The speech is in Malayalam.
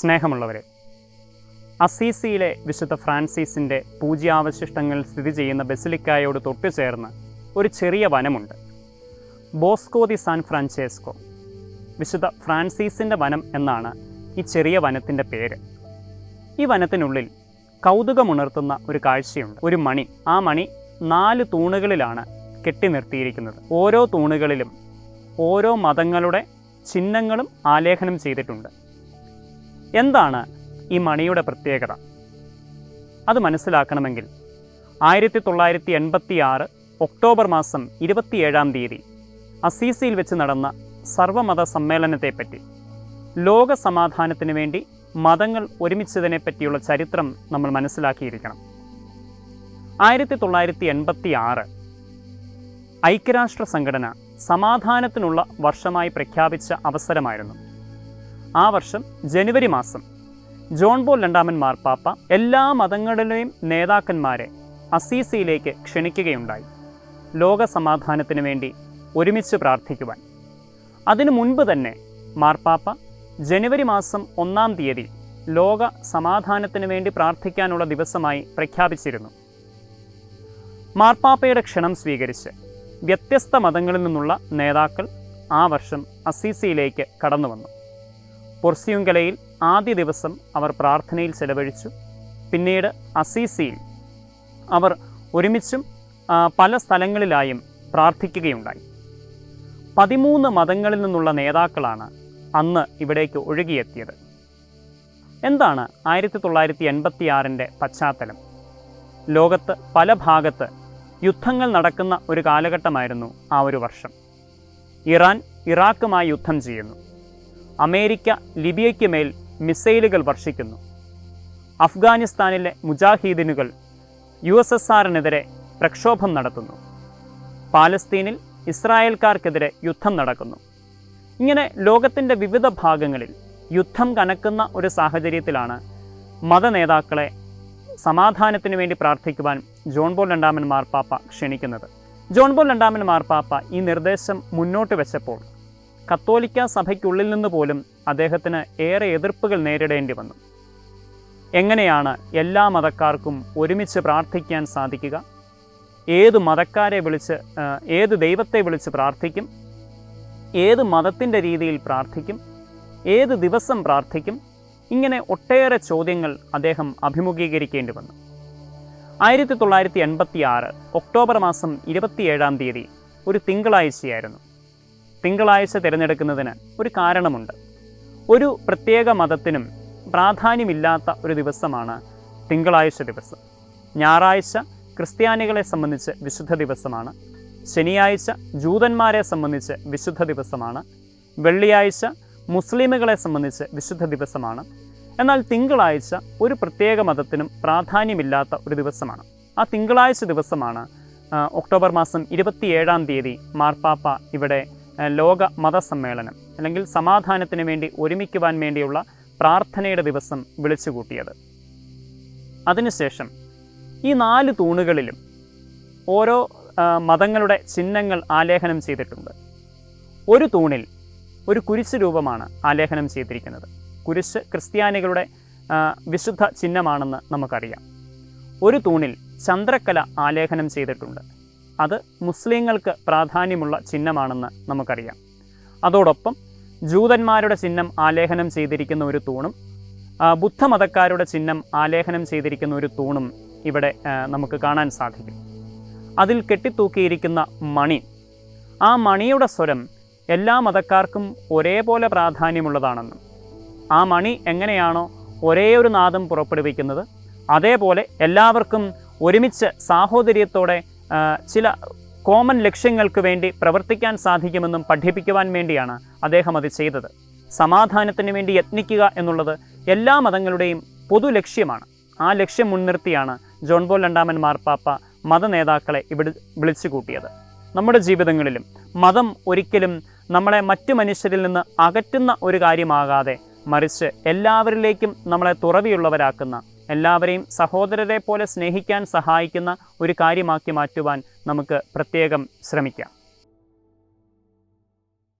സ്നേഹമുള്ളവരെ അസീസിയിലെ വിശുദ്ധ ഫ്രാൻസിസിന്റെ പൂജ്യാവശിഷ്ടങ്ങൾ സ്ഥിതി ചെയ്യുന്ന ബസിലിക്കായോട് തൊട്ടുചേർന്ന് ഒരു ചെറിയ വനമുണ്ട്. ബോസ്കോ ദി സാൻ ഫ്രാൻചേസ്കോ വിശുദ്ധ ഫ്രാൻസിസിന്റെ വനം എന്നാണ് ഈ ചെറിയ വനത്തിന്റെ പേര്. ഈ വനത്തിനുള്ളിൽ കൗതുകമുണർത്തുന്ന ഒരു കാഴ്ചയുണ്ട്. ഒരു മണി ആ മണി നാല് തൂണുകളിലാണ് കെട്ടി നിർത്തിയിരിക്കുന്നത്. ഓരോ തൂണുകളിലും ഓരോ മതങ്ങളുടെ ചിഹ്നങ്ങളും ആലേഖനം ചെയ്തിട്ടുണ്ട്. എന്താണ് ഈ മണിയുടെ പ്രത്യേകത? അത് മനസ്സിലാക്കണമെങ്കിൽ ആയിരത്തി തൊള്ളായിരത്തി എൺപത്തി ആറ് ഒക്ടോബർ മാസം ഇരുപത്തിയേഴാം തീയതി അസീസിയിൽ വെച്ച് നടന്ന സർവമത സമ്മേളനത്തെപ്പറ്റി ലോക സമാധാനത്തിന് വേണ്ടി മതങ്ങൾ ഒരുമിച്ചതിനെ പറ്റിയുള്ള ചരിത്രം നമ്മൾ മനസ്സിലാക്കിയിരിക്കണം. ആയിരത്തി തൊള്ളായിരത്തി എൺപത്തി ആറ് ഐക്യരാഷ്ട്ര സംഘടന സമാധാനത്തിനുള്ള വർഷമായി പ്രഖ്യാപിച്ച അവസരമായിരുന്നു. ആ വർഷം ജനുവരി മാസം. ജോൺ പോൾ രണ്ടാമൻ മാർപ്പാപ്പ എല്ലാ മതങ്ങളിലെയും നേതാക്കന്മാരെ അസീസിയിലേക്ക് ക്ഷണിക്കുകയുണ്ടായി. ലോക സമാധാനത്തിന് വേണ്ടി ഒരുമിച്ച് പ്രാർത്ഥിക്കുവാൻ. അതിനു മുൻപ് തന്നെ മാർപ്പാപ്പ ജനുവരി മാസം ഒന്നാം തീയതി ലോക സമാധാനത്തിന് വേണ്ടി പ്രാർത്ഥിക്കാനുള്ള ദിവസമായി പ്രഖ്യാപിച്ചിരുന്നു. മാർപ്പാപ്പയുടെ ക്ഷണം സ്വീകരിച്ച് വ്യത്യസ്ത മതങ്ങളിൽ നിന്നുള്ള നേതാക്കൾ ആ വർഷം അസീസിയിലേക്ക് കടന്നു വന്നു പൊർസിയുങ്കലയിൽ ആദ്യ ദിവസം അവർ പ്രാർത്ഥനയിൽ ചെലവഴിച്ചു. പിന്നീട് അസീസിയിൽ അവർ ഒരുമിച്ചും പല സ്ഥലങ്ങളിലായും പ്രാർത്ഥിക്കുകയുണ്ടായി. പതിമൂന്ന് മതങ്ങളിൽ നിന്നുള്ള നേതാക്കളാണ് അന്ന് ഇവിടേക്ക് ഒഴുകിയെത്തിയത്. എന്താണ് ആയിരത്തി തൊള്ളായിരത്തി എൺപത്തി ആറിന്റെ പശ്ചാത്തലം? ലോകത്ത് പല ഭാഗത്ത് യുദ്ധങ്ങൾ നടക്കുന്ന ഒരു കാലഘട്ടമായിരുന്നു ആ ഒരു വർഷം. ഇറാൻ ഇറാഖുമായി യുദ്ധം ചെയ്യുന്നു. അമേരിക്ക ലിബിയയ്ക്ക് മേൽ മിസൈലുകൾ വർഷിക്കുന്നു. അഫ്ഗാനിസ്ഥാനിലെ മുജാഹിദീനുകൾ യു എസ് എസ് ആറിനെതിരെ പ്രക്ഷോഭം നടത്തുന്നു. പാലസ്തീനിൽ ഇസ്രായേൽക്കാർക്കെതിരെ യുദ്ധം നടക്കുന്നു. ഇങ്ങനെ ലോകത്തിന്റെ വിവിധ ഭാഗങ്ങളിൽ യുദ്ധം കനക്കുന്ന ഒരു സാഹചര്യത്തിലാണ് മതനേതാക്കളെ സമാധാനത്തിന് വേണ്ടി പ്രാർത്ഥിക്കുവാൻ ജോൺ ബോൾ രണ്ടാമൻ മാർപ്പാപ്പ ക്ഷണിക്കുന്നത്. ജോൺ ബോൾ രണ്ടാമൻ മാർപ്പാപ്പ ഈ നിർദ്ദേശം മുന്നോട്ട് വെച്ചപ്പോൾ കത്തോലിക്ക സഭയ്ക്കുള്ളിൽ നിന്ന് പോലും അദ്ദേഹത്തിന് ഏറെ എതിർപ്പുകൾ നേരിടേണ്ടി വന്നു. എങ്ങനെയാണ് എല്ലാ മതക്കാർക്കും ഒരുമിച്ച് പ്രാർത്ഥിക്കാൻ സാധിക്കുക? ഏത് മതക്കാരെ വിളിച്ച് ഏത് ദൈവത്തെ വിളിച്ച് പ്രാർത്ഥിക്കും? ഏത് മതത്തിന്റെ രീതിയിൽ പ്രാർത്ഥിക്കും? ഏത് ദിവസം പ്രാർത്ഥിക്കും? ഇങ്ങനെ ഒട്ടേറെ ചോദ്യങ്ങൾ അദ്ദേഹം അഭിമുഖീകരിക്കേണ്ടി വന്നു. ആയിരത്തി തൊള്ളായിരത്തി എൺപത്തി ആറ് ഒക്ടോബർ മാസം ഇരുപത്തിയേഴാം തീയതി ഒരു തിങ്കളാഴ്ചയായിരുന്നു. തിങ്കളാഴ്ച തിരഞ്ഞെടുക്കുന്നതിന് ഒരു കാരണമുണ്ട്. ഒരു പ്രത്യേക മതത്തിനും പ്രാധാന്യമില്ലാത്ത ഒരു ദിവസമാണ് തിങ്കളാഴ്ച ദിവസം. ഞായറാഴ്ച ക്രിസ്ത്യാനികളെ സംബന്ധിച്ച് വിശുദ്ധ ദിവസമാണ്. ശനിയാഴ്ച ജൂതന്മാരെ സംബന്ധിച്ച് വിശുദ്ധ ദിവസമാണ്. വെള്ളിയാഴ്ച മുസ്ലിമുകളെ സംബന്ധിച്ച് വിശുദ്ധ ദിവസമാണ്. എന്നാൽ തിങ്കളാഴ്ച ഒരു പ്രത്യേക മതത്തിനും പ്രാധാന്യമില്ലാത്ത ഒരു ദിവസമാണ്. ആ തിങ്കളാഴ്ച ദിവസമാണ് ഒക്ടോബർ മാസം ഇരുപത്തിയേഴാം തീയതി മാർപ്പാപ്പ ഇവിടെ ലോക മതസമ്മേളനം അല്ലെങ്കിൽ സമാധാനത്തിന് വേണ്ടി ഒരുമിക്കുവാൻ വേണ്ടിയുള്ള പ്രാർത്ഥനയുടെ ദിവസം വിളിച്ചുകൂട്ടിയത്. അതിനുശേഷം ഈ നാല് തൂണുകളിലും ഓരോ മതങ്ങളുടെ ചിഹ്നങ്ങൾ ആലേഖനം ചെയ്തിട്ടുണ്ട്. ഒരു തൂണിൽ ഒരു കുരിശ് രൂപമാണ് ആലേഖനം ചെയ്തിരിക്കുന്നത്. കുരിശ് ക്രിസ്ത്യാനികളുടെ വിശുദ്ധ ചിഹ്നമാണെന്ന് നമുക്കറിയാം. ഒരു തൂണിൽ ചന്ദ്രക്കല ആലേഖനം ചെയ്തിട്ടുണ്ട്. അത് മുസ്ലിങ്ങൾക്ക് പ്രാധാന്യമുള്ള ചിഹ്നമാണെന്ന് നമുക്കറിയാം. അതോടൊപ്പം ജൂതന്മാരുടെ ചിഹ്നം ആലേഖനം ചെയ്തിരിക്കുന്ന ഒരു തൂണും ബുദ്ധമതക്കാരുടെ ചിഹ്നം ആലേഖനം ചെയ്തിരിക്കുന്ന ഒരു തൂണും ഇവിടെ നമുക്ക് കാണാൻ സാധിക്കും. അതിൽ കെട്ടിത്തൂക്കിയിരിക്കുന്ന മണി ആ മണിയുടെ സ്വരം എല്ലാ മതക്കാർക്കും ഒരേപോലെ പ്രാധാന്യമുള്ളതാണെന്നും ആ മണി എങ്ങനെയാണോ ഒരേ ഒരു നാദം പുറപ്പെടുവിക്കുന്നത് അതേപോലെ എല്ലാവർക്കും ഒരുമിച്ച് സാഹോദര്യത്തോടെ ചില കോമൺ ലക്ഷ്യങ്ങൾക്ക് വേണ്ടി പ്രവർത്തിക്കാൻ സാധിക്കുമെന്നും പഠിപ്പിക്കുവാൻ വേണ്ടിയാണ് അദ്ദേഹം അത് ചെയ്തത്. സമാധാനത്തിന് വേണ്ടി യത്നിക്കുക എന്നുള്ളത് എല്ലാ മതങ്ങളുടെയും പൊതു ലക്ഷ്യമാണ്. ആ ലക്ഷ്യം മുൻനിർത്തിയാണ് ജോൺ ബോൾ രണ്ടാമൻ മാർപ്പാപ്പ മത നേതാക്കളെ ഇവിടെ വിളിച്ചു കൂട്ടിയത്. നമ്മുടെ ജീവിതങ്ങളിലും മതം ഒരിക്കലും നമ്മളെ മറ്റു മനുഷ്യരിൽ നിന്ന് അകറ്റുന്ന ഒരു കാര്യമാകാതെ മറിച്ച് എല്ലാവരിലേക്കും നമ്മളെ തുറവിയുള്ളവരാക്കുന്ന എല്ലാവരെയും സഹോദരരെ പോലെ സ്നേഹിക്കാൻ സഹായിക്കുന്ന ഒരു കാര്യമാക്കി മാറ്റുവാൻ നമുക്ക് പ്രത്യേകം ശ്രമിക്കാം.